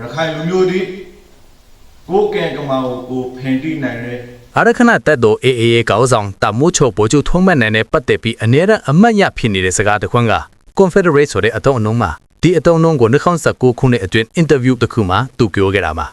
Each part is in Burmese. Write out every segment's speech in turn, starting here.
ရခိုင်လူမျိုးသည်ကိုယ်ကံကမာကိုကိုယ်ဖန်တီးနိုင်တဲ့အာရခဏတက်တော် AA ရဲ့ကောင်းဆောင်တာမိုးချိုပိုကျုထုံးမတ်နိုင်တဲ့ပတ်သက်ပြီးအနည်းရန်အမတ်ရဖြစ်နေတဲ့စကားတစ်ခွန်းက Confederate ဆိုတဲ့အတုံးအနှုံးမှာဒီအတုံးအနှုံးကို2019ခုနှစ်အတွင်း interview တစ်ခုမှာသူပြောခဲ့တာမှာ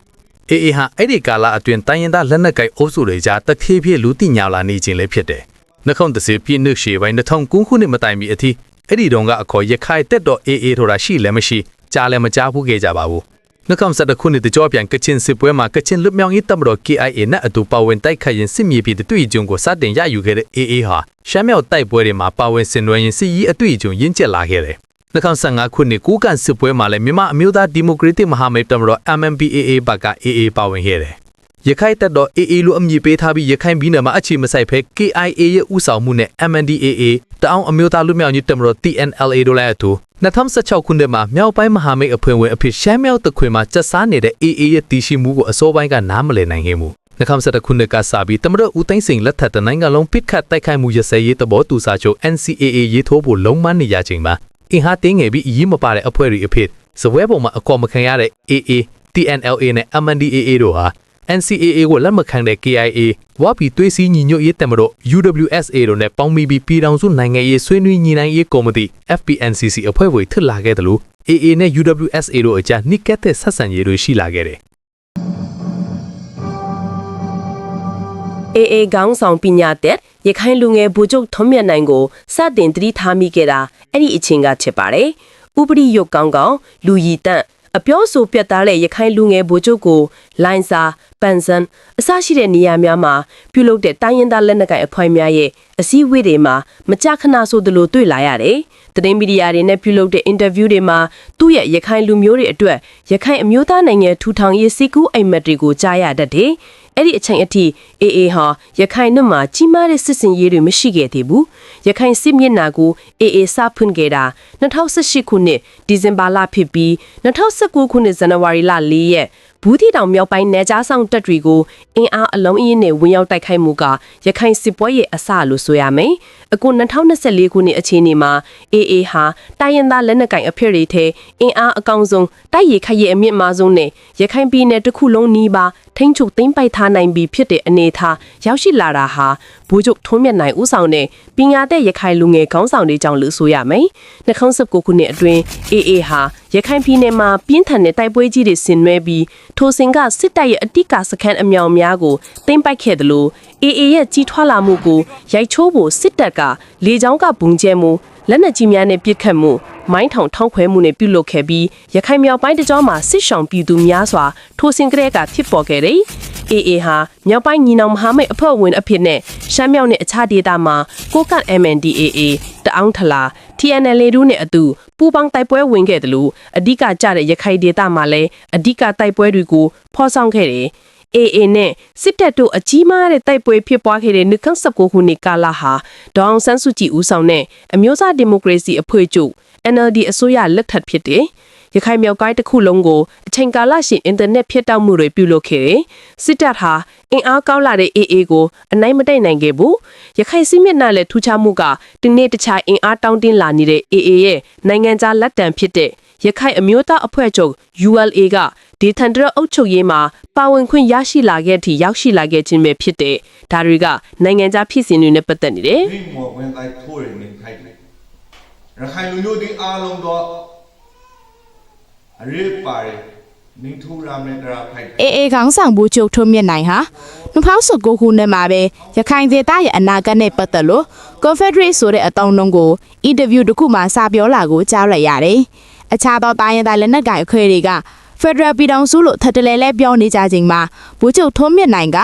AA ဟာအဲ့ဒီကာလအတွင်းတိုင်းရင်းသားလက်နက်ကိုင်အုပ်စုတွေကြားတဖြည်းဖြည်းလူသိညာလာနေခြင်းလည်းဖြစ်တယ်။2010ပြည့်နှစ်ရှေ့ပိုင်း2009ခုနှစ်မတိုင်မီအထိအဲ့ဒီတုန်းကအခေါ်ရခိုင်တက်တော် AA ထိုတာရှိလည်းမရှိကြားလည်းမကြားဘူးခဲ့ကြပါဘူး။ 2011ခုနှစ်တကြောပြန်ကချင်စစ်ပွဲမှာကချင်လွတ်မြောက်ရေးတပ်မတော် KIA နဲ့အတူပါဝင်တိုက်ခိုက်ရင်စစ်မြေပြည်တွေ့ကြုံကိုစတင်ရယူခဲ့တဲ့ AA ဟာရှမ်းမြောက်တိုက်ပွဲတွေမှာပါဝင်ဆင်နွှဲရင်စစ်ရေးအတွေ့အကြုံရင့်ကျက်လာခဲ့တယ်။2015ခုနှစ်ကိုကန်စစ်ပွဲမှာလည်းမြန်မာအမျိုးသားဒီမိုကရက်တစ်မဟာမိတ်တပ်မတော် MNPAA ဘက်က AA ပါဝင်ခဲ့တယ်။ ရခိုင်တပ်တော် AA လို့အမည်ပေးထားပြီးရခိုင်ပြည်နယ်မှာအခြေမစိုက်ဖဲ KIA ရဲ့ဥဆောင်မှုနဲ့ MNDAA တအောင်းအမျိုးသားလူမျိုးညတပ်မတော် TNLA တို့လည်းအတူ2016ခုနှစ်မှာမြောက်ပိုင်းမဟာမိတ်အဖွဲ့ဝင်အဖြစ်ရှမ်းမြောက်တခွင်မှာကျဆားနေတဲ့ AA ရဲ့တည်ရှိမှုကိုအစိုးပိုင်းကနားမလည်နိုင်ခဲ့မှု2011ခုနှစ်ကစပြီးတမရဦးသိန်းစိန်လက်ထက်တနိုင်ငံလုံးပစ်ခတ်တိုက်ခိုက်မှုရစဲရေးသဘောတူစာချုပ် NCAA ရေးထိုးဖို့လုံးမနေရချိန်မှာအင်ဟာတင်းငယ်ပြီးအရေးမပါတဲ့အဖွဲ့တွေအဖြစ်ဇပွဲပုံမှာအကော်မခံရတဲ့ AA TNLA နဲ့ MNDAA တို့ဟာ NCAA ကိုလက်မခံတဲ့ KIA ဝါပီသွေးစည်းညီညွတ်ရေးတမတော် UWSA တို့နဲ့ပေါင်းပြီးပြည်ထောင်စုနိုင်ငံရေးဆွေးနွေးညီနိုင်ရေးကော်မတီ FPNCC အဖွဲ့ဝင်ထစ်လာခဲ့တယ်လို့ AA နဲ့ UWSA တို့အကြားနှိကက်တဲ့ဆက်ဆံရေးတွေရှိလာခဲ့တယ် AA ခေါင်းဆောင်ပညာသက်ရခိုင်လူငယ်ဘူချုပ်ထုံးမြတ်နိုင်ကိုစတင်တတိထားမိခဲ့တာအဲ့ဒီအချိန်ကဖြစ်ပါတယ်။ဥပရိယုတ်ကောင်းကောင်းလူရည်တန့် အပြောဆိုပြတ်သားတဲ့ရခိုင်လူငယ်ဘူချုပ်ကိုလိုင်းစာပန်စန်အစရှိတဲ့နေရာများမှာပြုလုပ်တဲ့တိုင်းရင်းသားလက်နက်ကိုင်အဖွဲ့များရဲ့အစည်းအဝေးတွေမှာမကြာခဏဆိုသလိုတွေ့လာရတယ်။သတင်းမီဒီယာတွေနဲ့ပြုလုပ်တဲ့အင်တာဗျူးတွေမှာသူ့ရဲ့ရခိုင်လူမျိုးတွေအတွက်ရခိုင်အမျိုးသားနိုင်ငံထူထောင်ရေးစီကူးအိမ်မက်တွေကိုကြားရတတ်တယ်။ အဲ့ဒီအချိန်အထိအေအေဟာရခိုင်နှမှာကြီးမားတဲ့စစ်စင်ရေးတွေမရှိခဲ့သေးဘူးရခိုင်စစ်မျက်နှာကိုအေအေစဖွင့်ခဲ့တာ2018ခုနှစ်ဒီဇင်ဘာလဖြစ်ပြီး2019ခုနှစ်ဇန်နဝါရီလ4ရက် ဘူးတီတောင်မြောက်ပိုင်းနယ်ကြားဆောင်တပ်တွေကိုအင်အားအလုံးအင်းနဲ့ဝင်ရောက်တိုက်ခိုက်မှုကရခိုင်စစ်ပွဲရဲ့အစလို့ဆိုရမယ်အခု2024ခုနှစ်အခြေအနေမှာအေအေဟာတိုင်းရင်းသားလက်နက်ကိုင်အဖွဲ့တွေထဲအင်အားအကောင်ဆုံးတိုက်ရိုက်ခတ်ရဲ့အမြင့်မားဆုံးနဲ့ရခိုင်ပြည်နယ်တစ်ခုလုံးနီးပါးထိန်းချုပ်သိမ်းပိုက်ထားနိုင်ပြီဖြစ်တဲ့အနေအထားရောက်ရှိလာတာဟာဘိုးချုပ်ထွန်းမြတ်နိုင်ဦးဆောင်တဲ့ပညာတဲ့ရခိုင်လူငယ်ခေါင်းဆောင်တွေကြောင့်လို့ဆိုရမယ်2019ခုနှစ်အတွင်းအေအေဟာ ရခိုင်ပြည်နယ်မှာပြင်းထန်တဲ့တိုက်ပွဲကြီးတွေဆင်နွှဲပြီးထိုစဉ်ကစစ်တပ်ရဲ့အတိတ်ကစခန်းအမြောင်များကိုသိမ်းပိုက်ခဲ့တယ်လို့အေအေရဲ့ကြီးထွားလာမှုကိုရိုက်ချိုးဖို့စစ်တပ်ကလေကြောင်းကဘုံကျဲမှု လက်နက်ကြီးများနဲ့ပစ်ခတ်မှုမိုင်းထောင်ထောင်းခွဲမှုနဲ့ပြုလုပ်ခဲ့ပြီးရခိုင်မြောက်ပိုင်းတကြောမှာစစ်ဆောင်ပြည်သူများစွာထိုစဉ်ကလေးကဖြစ်ပေါ်ခဲ့တယ်။ AA ဟာမြောက်ပိုင်းညီနောင်မဟာမိတ်အဖွဲ့ဝင်အဖြစ်နဲ့ရှမ်းမြောက်နဲ့အခြားဒေသမှာကိုကတ် MNDAA တအောင်းထလာ TNL တို့နဲ့အတူပူးပေါင်းတိုက်ပွဲဝင်ခဲ့တယ်လို့အဓိကကြတဲ့ရခိုင်ဒေသမှာလည်းအဓိကတိုက်ပွဲတွေကိုဖော်ဆောင်ခဲ့တယ်။ AA နဲ့စစ်တပ်တို့အကြီးမားတဲ့တိုက်ပွဲဖြစ်ပွားခဲ့တဲ့2019ခုနှစ်ကာလဟာဒေါအောင်ဆန်းစုကြည်ဦးဆောင်တဲ့အမျိုးသားဒီမိုကရေစီအဖွဲ့ချုပ် NLD အစိုးရလက်ထက်ဖြစ်တယ်။ရခိုင်မြောက်ကိုင်းတစ်ခုလုံးကိုအချိန်ကာလရှည်အင်တာနက်ဖြတ်တောက်မှုတွေပြုလုပ်ခဲ့တယ်။စစ်တပ်ဟာအင်အားကောင်းလာတဲ့ AA ကိုအနိုင်မတိုက်နိုင်ခဲ့ဘူး။ရခိုင်စစ်မျက်နှာလည်းထူးခြားမှုကဒီနေ့တခြားအင်အားတောင်းတင်းလာနေတဲ့ AA ရဲ့နိုင်ငံခြားလက်တံဖြစ်တဲ့ ရခိုင်အမျိုးသားအဖွဲ့ချုပ် ULA ကဒေသန္တရအုပ်ချုပ်ရေးမှာပါဝင်ခွင့်ရရှိလာခဲ့သည့်ရောက်ရှိလာခဲ့ခြင်းပဲဖြစ်တဲ့ဒါတွေကနိုင်ငံခြားဖြစ်စဉ်တွေနဲ့ပတ်သက်နေတယ်ဒီမောဝင်တိုက်ထိုးရနေခိုက်တယ်ရခိုင်လူမျိုးသည်အားလုံးတော့အရေးပါတယ်နင်းထူရာမေတရာဖိုက်တယ်အေအေခေါင်းဆောင်ဘူးချုပ်ထုံးမြင့်နိုင်ဟာ2019ခုနှစ်မှာပဲရခိုင်ဒေသရဲ့အနာဂတ်နဲ့ပတ်သက်လို့ Confederate ဆိုတဲ့အတောင်းနှုံးကို interview တစ်ခုမှစာပြောလာကိုကြားလိုက်ရတယ်။ အခြားသောတိုင်းရင်းသားလက်နက်ကိုင်အဖွဲ့တွေက Federal ပြည်ထောင်စုလို့ထပ်တလဲလဲပြောနေကြချိန်မှာဘူးချုပ်ထုံးမြင့်နိုင်က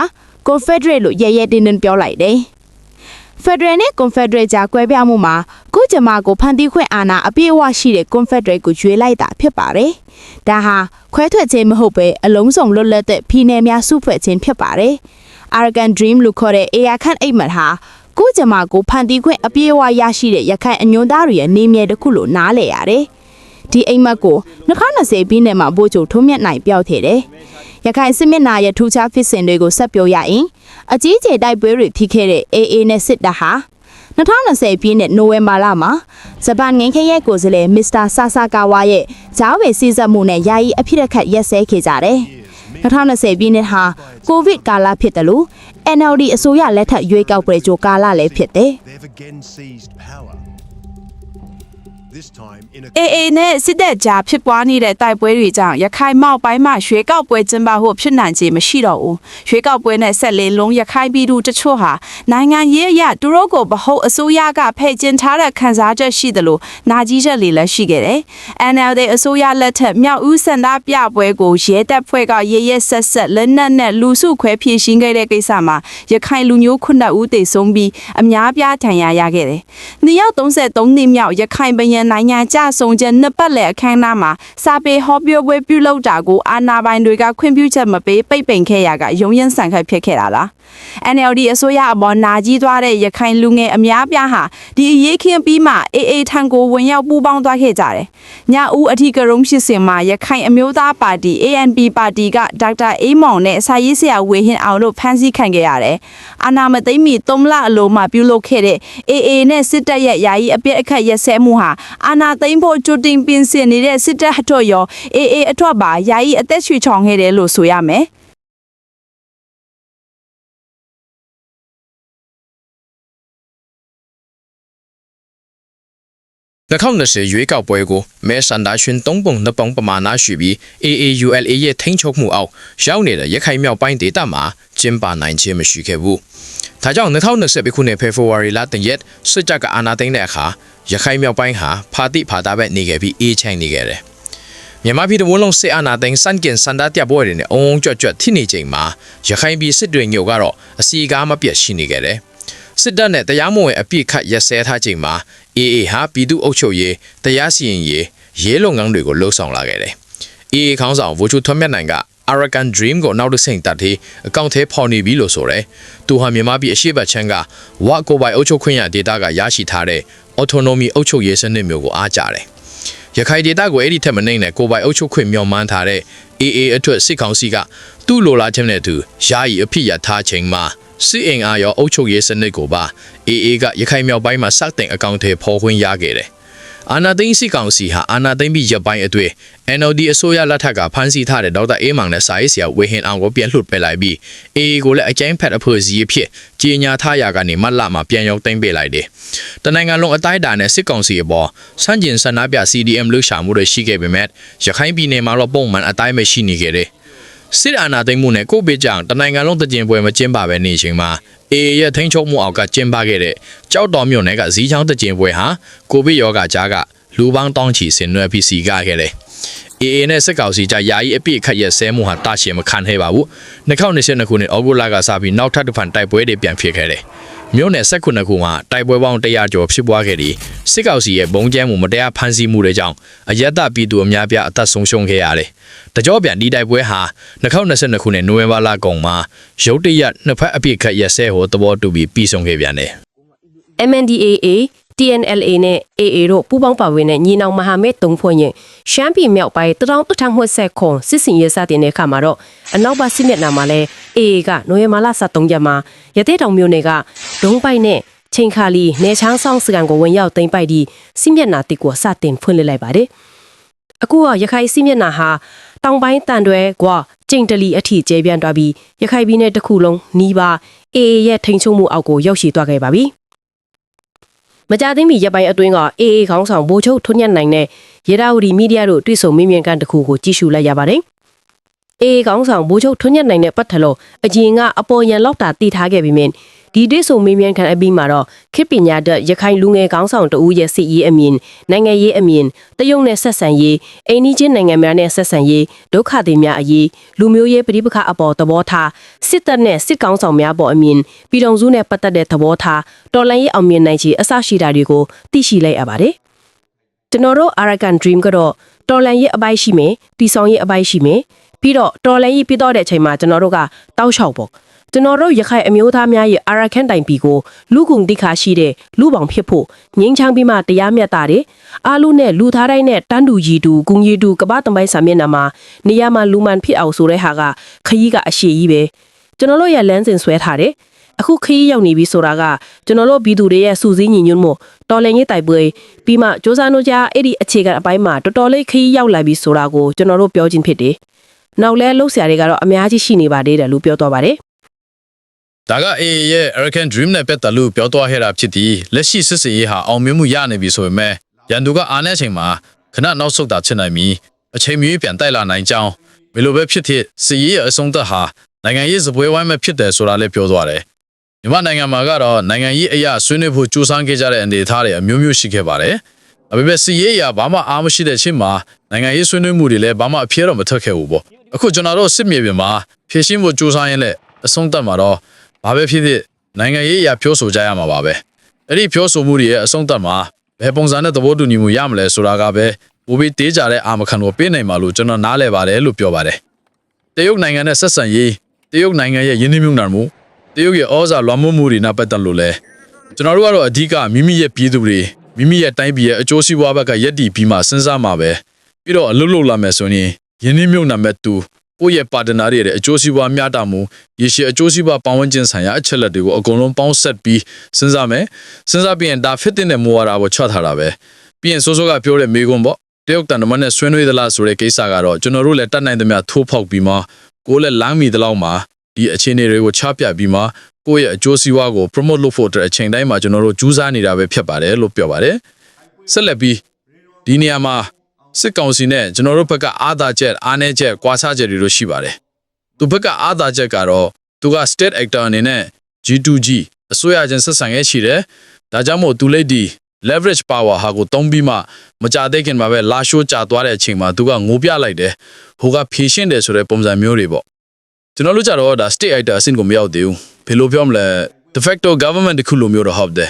Confederate လို့ရဲရဲတင်းတင်းပြောလိုက်တယ်။ Federal နဲ့ Confederate ကြားကွဲပြားမှုမှာကိုကျမကိုဖန်တီးခွင့်အာဏာအပြည့်အဝရှိတဲ့ Confederate ကိုရွေးလိုက်တာဖြစ်ပါတယ်။ဒါဟာခွဲထွက်ခြင်းမဟုတ်ပဲအလုံးစုံလွတ်လပ်တဲ့ပြည်နယ်များစုဖွဲ့ခြင်းဖြစ်ပါတယ်။ Arakan Dream လို့ခေါ်တဲ့ AR ခန့်အိမ်မက်ဟာကိုကျမကိုဖန်တီးခွင့်အပြည့်အဝရရှိတဲ့ရခိုင်အညွန်းသားတွေရဲ့နေမြေတစ်ခုလို့နားလည်ရတယ်။ ဒီအိမ်မက်ကို2020ပြည်နယ်မှာဗိုလ်ချုပ်ထုံးမြတ်နိုင်ပြောက်ခဲ့တယ်။ရခိုင်စစ်မျက်နှာရဲ့ထူးခြားဖြစ်စဉ်တွေကိုဆက်ပြောရရင်အကြီးကျယ်တိုက်ပွဲတွေဖြစ်ခဲ့တဲ့ AA နဲ့စစ်တပ်ဟာ2020ပြည့်နှစ်နိုဝင်ဘာလမှာဂျပန်ငင်းခရဲ့ကိုယ်စားလှယ်မစ္စတာဆာဆာကာဝါရဲ့ဂျာဝေစီဆက်မှုနဲ့ယာယီအဖြစ်အခတ်ရက်စဲခဲ့ကြတယ်။2020ပြည့်နှစ်ဟာကိုဗစ်ကာလဖြစ်တယ်လို့ NLD အစိုးရလက်ထက်ရွေးကောက်ပွဲကြိုကာလလည်းဖြစ်တယ်။ AA နဲ့စစ်တပ်ကြားဖြစ်ပွားနေတဲ့တိုက်ပွဲတွေကြောင့်ရခိုင်မောက်ပိုင်းမှာရွှေကောက်ပွဲကျင်းပဖို့ဖြစ်နိုင်ခြေမရှိတော့ဘူး။ရွှေကောက်ပွဲနဲ့ဆက်လက်လုံးရခိုင်ပြည်သူတချို့ဟာနိုင်ငံရေးအရသူတို့ကိုဗဟုတ်အစိုးရကဖယ်ကျင်ထားတဲ့ခံစားချက်ရှိတယ်လို့နာကြီးချက်လေးလည်းရှိခဲ့တယ်။ NLD အစိုးရလက်ထက်မြောက်ဦးစန္ဒပြပွဲကိုရဲတပ်ဖွဲ့ကရဲရဲဆက်ဆက်လက်နက်နဲ့လူစုခွဲဖြည့်ရှင်းခဲ့တဲ့ကိစ္စမှာရခိုင်လူမျိုးခုနှစ်ဦးသေဆုံးပြီးအများပြားထဏ်ရာရခဲ့တယ်။နှစ်ယောက်33နှစ်မြောက်ရခိုင်ပယံနိုင်ငံကြဆုံချက်နှစ်ပတ်လည်အခမ်းအနားမှာစာပေဟောပြောပွဲပြုလုပ်တာကိုအာဏာပိုင်တွေကခွင့်ပြုချက်မပေးပိတ်ပင်ခဲ့ရကရုံရင်ဆန်ခတ်ဖြစ်ခဲ့တာလား NLD အစိုးရအပေါ်နာကြီးသွားတဲ့ရခိုင်လူငယ်အများပြားဟာဒီအရေးခင်းပြီးမှအေးအေးထံကိုဝင်ရောက်ပူးပေါင်းသွားခဲ့ကြတယ်။ညဦးအထီကရုံးဖြစ်စဉ်မှာရခိုင်အမျိုးသားပါတီ ANP ပါတီကဒေါက်တာအေးမောင်နဲ့စာရေးဆရာဝေဟင်အောင်တို့ဖမ်းဆီးခံခဲ့ရတယ်။အာနာမသိမ့်မီ၃လအလိုမှပြုလုပ်ခဲ့တဲ့ AA နဲ့စစ်တပ်ရဲ့ယာယီအပြစ်အခတ်ရက်စဲမှုဟာအာနာသိမ့်ဖို့ကြိုတင်ပြင်ဆင်နေတဲ့စစ်တပ်အထွတ်ရော AA အထွတ်ပါယာယီအသက်ရွှေချောင်ခဲ့တယ်လို့ဆိုရမယ်။2020ရွေးကောက်ပွဲကိုမဲဆန္ဒရှင်၃ပုံ၂ပုံပမာဏရှိပြီး AAULA ရဲ့ထိန်းချုပ်မှုအောက်ရောက်နေတဲ့ရခိုင်မြောက်ပိုင်းဒေသမှာကျင်းပနိုင်ခြင်းမရှိခဲ့ဘူး။ ဒါကြောင့်2020ခုနှစ်ဖေဖော်ဝါရီလတရက်စစ်တပ်ကအာဏာသိမ်းတဲ့အခါရခိုင်မြောက်ပိုင်းဟာဖာတိဖာတာဘက်နေခဲ့ပြီးအေးချမ်းနေခဲ့တယ်။မြန်မာပြည်တော်လုံးစစ်အာဏာသိမ်းစန့်ကျင်စန္ဒပြပွဲတွေနဲ့အုံအုံကြွတ်ကြွတ်ထိနေချိန်မှာရခိုင်ပြည်စစ်တွေညို့ကတော့အစီအကားမပြတ်ရှိနေခဲ့တယ်။စစ်တပ်နဲ့တရားမဝင်အပြစ်ခတ်ရက်စဲထားချိန်မှာ AA ဟာပြည်သူ့အုပ်ချုပ်ရေးတရားစီရင်ရေးရဲလုပ်ငန်းတွေကိုလှုပ်ဆောင်လာခဲ့တယ်။ AA ခေါင်းဆောင်ဝချိုထွန်းမြတ်နိုင်က Arakan Dream ကိုနောက်တစ်ဆင့်တက်ပြီးအကောင့်ထဲဖော်နေပြီလို့ဆိုတယ်။သူဟာမြန်မာပြည်အရှေ့ဘက်ချမ်းကဝါကိုပိုင်အုပ်ချုပ်ခွင့်ရဒေသကရရှိထားတဲ့ autonomy အုပ်ချုပ်ရေးစနစ်မျိုးကိုအားကြတယ်။ရခိုင်ဒေသကိုအဲ့ဒီထက်မနှိမ့်တဲ့ကိုပိုင်အုပ်ချုပ်ခွင့်မျှော်မှန်းထားတဲ့ AA အတွက်စစ်ကောင်စီကသူ့လိုလားခြင်းနဲ့သူယာယီအဖြစ်ရထားချိန်မှာစစ်အင်အားရောအုပ်ချုပ်ရေးစနစ်ကိုပါ AA ကရခိုင်မြောက်ပိုင်းမှာစတင်အကောင့်ထဲပေါ်ခွင့်ရခဲ့တယ်။ အာနာသိန်းစစ်ကောင်စီဟာအာနာသိန်းပြီးရပ်ပိုင်းအတွေ့ NLD အစိုးရလက်ထက်ကဖမ်းဆီးထားတဲ့ဒေါက်တာအေးမောင်နဲ့စာရေးဆရာဝေဟင်အောင်ကိုပြန်လွှတ်ပယ်လိုက်ပြီး AA ကိုလည်းအကြိုင်းဖက်အဖွဲ့အစည်းအဖြစ်ကြီးညာထားရာကနေမတ်လမှာပြန်ရောက်သိမ်းပေးလိုက်တယ်။တနိုင်ငံလုံးအတိုင်းအတာနဲ့စစ်ကောင်စီအပေါ်စန့်ကျင်ဆန္ဒပြ CDM လှုပ်ရှားမှုတွေရှိခဲ့ပေမဲ့ရခိုင်ပြည်နယ်မှာတော့ပုံမှန်အတိုင်းပဲရှိနေခဲ့တယ်။ စစ်အာဏာသိမ်းမှုနဲ့ကိုဗစ်ကြောင့်တနိုင်ငံလုံးတကြင်ပွဲမကျင်းပဘဲနေချိန်မှာအေအေရဲ့ထိန်းချုပ်မှုအောက်ကကျင်းပခဲ့တဲ့ကြောက်တော်မြို့နယ်ကဇီးချောင်းတကြင်ပွဲဟာကိုဗစ်ရောဂါကြားကလူပေါင်းတောင်းချီဆင်နွှဲပြီးစီကားခဲ့တယ်။အေအေနဲ့စစ်ကောင်စီကြားယာယီအပြစ်ခတ်ရက်ဆဲမှုဟာတာရှည်မခံခဲ့ပါဘူး။2022ခုနှစ်ဩဂုတ်လကစပြီးနောက်ထပ်တစ်ဖန်တိုက်ပွဲတွေပြန်ဖြစ်ခဲ့တယ်။ မြို့နယ်19ခုမှာတိုက်ပွဲပေါင်း100ကျော်ဖြစ်ပွားခဲ့ပြီးစစ်ကောင်စီရဲ့ဘုံကျဲမှုမတရားဖမ်းဆီးမှုတွေကြောင့်အယက်တပြည်သူအများပြားအသက်ဆုံးရှုံးခဲ့ရတယ်။တကြောပြန်ဒီတိုက်ပွဲဟာ2022ခုနှစ်နိုဝင်ဘာလကုန်မှာရုတ်တရက်နှစ်ဖက်အပြစ်ခတ်ရက်စဲဟိုသဘောတူပြီးပြီးဆုံးခဲ့ပြန်တယ် MNDAA TNLA နဲ့ AA တို့ပူးပေါင်းပါဝင်တဲ့ညီနောင်မဟာမိတ်၃ဖွဲ့ရင်ရှမ်းပြည်မြောက်ပိုင်းတရောင်းတထမှွက်ဆက်ခွန်စစ်စင်ရေးစတင်တဲ့အခါမှာတော့အနောက်ပါစစ်မျက်နှာမှာလဲ AA ကနိုဝင်ဘာလ23ရက်မှာရသေးတောင်မြို့နယ်ကဒုံးပိုက်နဲ့ချိန်ခါလီနေချန်းဆောင်စကန်ကိုဝင်ရောက်သိမ်းပိုက်ပြီးစစ်မျက်နှာတစ်ကိုစတင်ဖွင့်လှစ်လိုက်ပါတယ်။အခုကရခိုင်စစ်မျက်နှာဟာတောင်ပိုင်းတန်တွဲကွာကျိန်တလီအထိကျဲပြန့်သွားပြီးရခိုင်ပြည်နယ်တစ်ခုလုံးနီးပါ AA ရဲ့ထိန်ချုပ်မှုအောက်ကိုရောက်ရှိသွားခဲ့ပါပြီ။ မကြသေးမီရက်ပိုင်းအတွင်းက AA ခေါင်းဆောင်ဗိုလ်ချုပ်ထွန်းညက်နိုင်နဲ့ရေဒါဝတီမီဒီယာတို့တွေ့ဆုံမေးမြန်းခန်းတစ်ခုကိုကြည့်ရှုလိုက်ရပါတယ်။ AA ခေါင်းဆောင်ဗိုလ်ချုပ်ထွန်းညက်နိုင်နဲ့ပတ်သက်လို့အရင်ကအပေါ်ရန်လောက်တာတည်ထားခဲ့ပြီးမြင် ဒီတွေ့ဆုံမေးမြန်းခန်းအပြီးမှာတော့ခေတ်ပညာတတ်ရခိုင်လူငယ်ခေါင်းဆောင်တဦးရဲ့စီရေးအမြင်နိုင်ငံရေးအမြင်တရုတ်နဲ့ဆက်ဆံရေးအိန္ဒိချင်းနိုင်ငံများနဲ့ဆက်ဆံရေးဒုက္ခသည်များအရေးလူမျိုးရေးပြည်ပခအပေါ်သဘောထားစစ်တပ်နဲ့စစ်ကောင်ဆောင်များပေါ်အမြင်ပြည်တော်စုနဲ့ပတ်သက်တဲ့သဘောထားတော်လှန်ရေးအောင်မြင်နိုင်ခြေအစရှိတာတွေကိုသိရှိလိုက်ရပါတယ်ကျွန်တော်တို့ Arakan Dream ကတော့တော်လန်ရေးအပိုင်းရှိမယ်တီဆောင်ရေးအပိုင်းရှိမယ်ပြီးတော့တော်လန်ရေးပြီးတော့တဲ့အချိန်မှာကျွန်တော်တို့ကတောက်လျှောက်ပေါ့ ကျွန်တော်တို့ရခိုင်အမျိုးသားများရဲ့ Arakan တိုင်ပီကိုလူကုန်တိခါရှိတဲ့လူပောင်ဖြစ်ဖို့ငင်းချမ်းပြီးမှတရားမျှတတယ်အားလုံးနဲ့လူသားတိုင်းနဲ့တန်းတူရည်တူဂုံရည်တူကပ္ပတံပိုက်စာမျက်နှာမှာနေရာမှာလူမှန်ဖြစ်အောင်ဆိုတဲ့ဟာကခရီးကအရှိကြီးပဲကျွန်တော်တို့ရဲ့လမ်းစဉ်ဆွဲထားတယ်အခုခရီးရောက်နေပြီဆိုတာကကျွန်တော်တို့ပြည်သူတွေရဲ့စူးစီးညီညွတ်မှုတော်လှန်ရေးတိုက်ပွဲပြီးမှစ조사နိုကြအဲ့ဒီအခြေခံအပိုင်းမှာတော်တော်လေးခရီးရောက်လာပြီဆိုတာကိုကျွန်တော်တို့ပြောချင်းဖြစ်တယ်။နောက်လဲလှုပ်ရှားတွေကတော့အများကြီးရှိနေပါသေးတယ်လို့ပြောတော့ပါတယ် ဒါက AA ရဲ့ American Dream နဲ့ပတ်သက်လို့ပြောသွားခဲ့တာဖြစ်ပြီးလက်ရှိစစ်စင်ရေးဟာအောင်မြင်မှုရနေပြီဆိုပေမဲ့ရန်သူကအားနည်းချိန်မှာခဏနောက်ဆုတ်တာဖြစ်နိုင်ပြီးအချိန်မီပြန်တိုက်လာနိုင်ကြောင်းဘယ်လိုပဲဖြစ်ဖြစ်စစ်ရေးရဲ့အဆုံးသတ်ဟာနိုင်ငံရေးစပွဲဝိုင်းမဲ့ဖြစ်တယ်ဆိုတာလည်းပြောသွားတယ်မြန်မာနိုင်ငံမှာကတော့နိုင်ငံရေးအရာဆွေးနွေးဖို့ကြိုးစားခဲ့ကြတဲ့အနေအထားတွေအမျိုးမျိုးရှိခဲ့ပါတယ်။အပေမဲ့စီရေးအရာဘာမှအားမရှိတဲ့ချင်းမှာနိုင်ငံရေးဆွေးနွေးမှုတွေလည်းဘာမှအပြည့်တော့မထွက်ခဲ့ဘူးပေါ့။အခုကျွန်တော်တို့စစ်မြေပြင်မှာဖြည့်ရှင်းဖို့ကြိုးစားရင်လည်းအဆုံးသတ်မှာတော့ ဘာပဲဖြစ်ဖြစ်နိုင်ငံရေးအရာပြောဆိုကြရမှာပါပဲ။အဲ့ဒီပြောဆိုမှုတွေရဲ့အဆုံးသတ်မှာဘယ်ပုံစံနဲ့သဘောတူညီမှုရမလဲဆိုတာကပဲဘူပြီးတေးကြတဲ့အာမခံကိုပေးနိုင်မှာလို့ကျွန်တော်နားလည်ပါတယ်လို့ပြောပါတယ်။တရုတ်နိုင်ငံနဲ့ဆက်ဆံရေးတရုတ်နိုင်ငံရဲ့ယင်းနှိမ့်မြုံနယ်မှုတရုတ်ရဲ့ဩဇာလွှမ်းမိုးမှုတွေနဲ့ပတ်သက်လို့လဲကျွန်တော်တို့ကတော့အဓိကမိမိရဲ့ပြည်သူတွေမိမိရဲ့တိုင်းပြည်ရဲ့အကျိုးစီးပွားဘက်ကယက်တီပြီးမှစဉ်းစားမှာပဲပြီးတော့အလုပ်လုပ်လာမယ်ဆိုရင်ယင်းနှိမ့်မြုံနယ်မဲ့သူ ကိုယ့်ရဲ့ပါတနာတွေရဲ့အကျိုးစီးပွားမျှတမှုရေရှည်အကျိုးစီးပွားပတ်ဝန်းကျင်ဆိုင်ရာအချက်လက်တွေကိုအကုန်လုံးပေါင်းဆက်ပြီးစဉ်းစားမယ်စဉ်းစားပြီးရင်ဒါဖြစ်တဲ့မူဝါဒကိုချထားတာပဲပြီးရင်စိုးစိုးကပြောတဲ့မေကွန်းပေါ့တရုတ်တန်တမန်နဲ့ဆွေးနွေးသလားဆိုတဲ့ကိစ္စကတော့ကျွန်တော်တို့လည်းတတ်နိုင်သမျှထိုးဖောက်ပြီးမှကိုယ်လည်းလမ်းမီတလောက်မှာဒီအခြေအနေတွေကိုချပြပြီးမှကိုယ့်ရဲ့အကျိုးစီးပွားကို promote လုပ်ဖို့အတွက်အချိန်တိုင်းမှာကျွန်တော်တို့ကြိုးစားနေတာပဲဖြစ်ပါတယ်လို့ပြောပါတယ်ဆက်လက်ပြီးဒီနေရာမှာ စစ်ကောင်စီနဲ့ကျွန်တော်တို့ဘက်ကအာသာချက်အားနည်းချက်ကွာခြားချက်တွေတို့ရှိပါတယ်သူဘက်ကအာသာချက်ကတော့သူက state actor အနေနဲ့ G2G အစိုးရချင်းဆက်ဆံရေးရှိတယ်ဒါကြောင့်မို့သူလက်ဒီ leverage power ဟာကိုတုံးပြီးမှမကြသေးခင်မှာပဲလာရှိုးကြသွားတဲ့အချိန်မှာသူကငိုပြလိုက်တယ်ဟိုကဖြည့်ရှင်းတယ်ဆိုတဲ့ပုံစံမျိုးတွေပေါ့ကျွန်တော်တို့ကြတော့ဒါ state actor အဆင့်ကိုမရောက်သေးဘူးဘယ်လိုပြောမလဲ de facto government တခုလိုမျိုးတော့ဟုတ်တယ်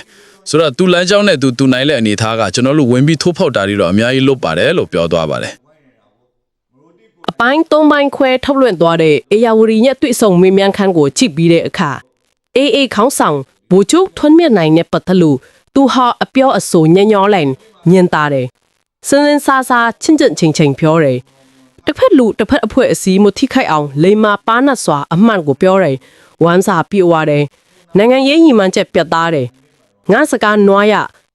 ဆိုတော့သူလမ်းကြောင်းနဲ့သူသူနိုင်တဲ့အနေအထားကကျွန်တော်တို့ဝင်ပြီးထိုးဖောက်တာတွေတော့အများကြီးလုပ်ပါတယ်လို့ပြောသွားပါတယ်။အပိုင်း၃ပိုင်းခွဲထုတ်လွှင့်သွားတဲ့အေယာဝတီရဲ့တွေ့ဆုံမေးမြန်းခန်းကိုကြည့်ပြီးတဲ့အခါအေးအေးခေါင်းဆောင်ဘူချုထွန်းမြတ်နိုင်တဲ့ပတ်သက်လို့သူဟာအပြောအဆိုညံ့ညောလိုက်ညင်တာတယ်။စင်းစင်းစားစားချင်းချင်းချင်းချင်းပြောတယ်။တစ်ဖက်လူတစ်ဖက်အဖွဲ့အစည်းမထိခိုက်အောင်လိမ္မာပါနတ်စွာအမှန်ကိုပြောတယ်။ဝမ်းစာပြေဝတယ်။နိုင်ငံရေးညီမှန်းချက်ပြတ်သားတယ်။ ငါစကားနွားရ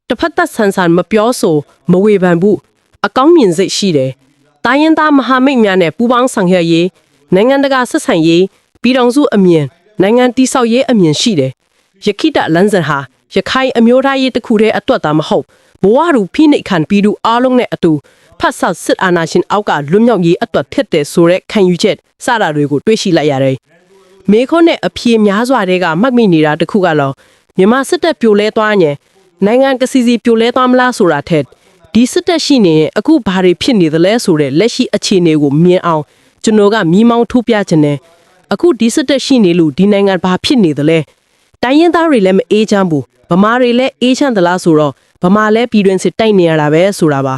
တစ်ဖက်သက်ဆန်ဆန်မပြောဆိုမဝေဖန်ဘူးအကောင်းမြင်စိတ်ရှိတယ်။တိုင်းရင်းသားမဟာမိတ်များနဲ့ပူးပေါင်းဆောင်ရွက်ရေးနိုင်ငံတကာဆက်ဆံရေးပြည်ထောင်စုအမြင်နိုင်ငံတိဆောက်ရေးအမြင်ရှိတယ်။ယခိတလန်းစံဟာရခိုင်အမျိုးသားရေးတစ်ခုတည်းအတွက်သာမဟုတ်ဘဝရူဖိနှိတ်ခံပြည်သူအားလုံးနဲ့အတူဖတ်ဆက်စစ်အာဏာရှင်အောက်ကလွတ်မြောက်ရေးအတွက်ဖြစ်တဲ့ဆိုတဲ့ခံယူချက်စတာတွေကိုတွေးရှိလိုက်ရတယ်။မေခွန်းနဲ့အဖြေများစွာတွေကမှတ်မိနေတာတစ်ခုကတော့ မြန်မာစစ်တပ်ပြိုလဲသွားရင်နိုင်ငံကစီစီပြိုလဲသွားမလားဆိုတာထက်ဒီစစ်တပ်ရှိနေရင်အခုဘာတွေဖြစ်နေသလဲဆိုတဲ့လက်ရှိအခြေအနေကိုမြင်အောင်ကျွန်တော်ကမြီးမောင်းထိုးပြခြင်းနဲ့အခုဒီစစ်တပ်ရှိနေလို့ဒီနိုင်ငံဘာဖြစ်နေသလဲတိုင်းရင်းသားတွေလည်းမအေးချမ်းဘူးဗမာတွေလည်းအေးချမ်းသလားဆိုတော့ဗမာလည်းပြည်တွင်းစစ်တိုက်နေရတာပဲဆိုတာပါ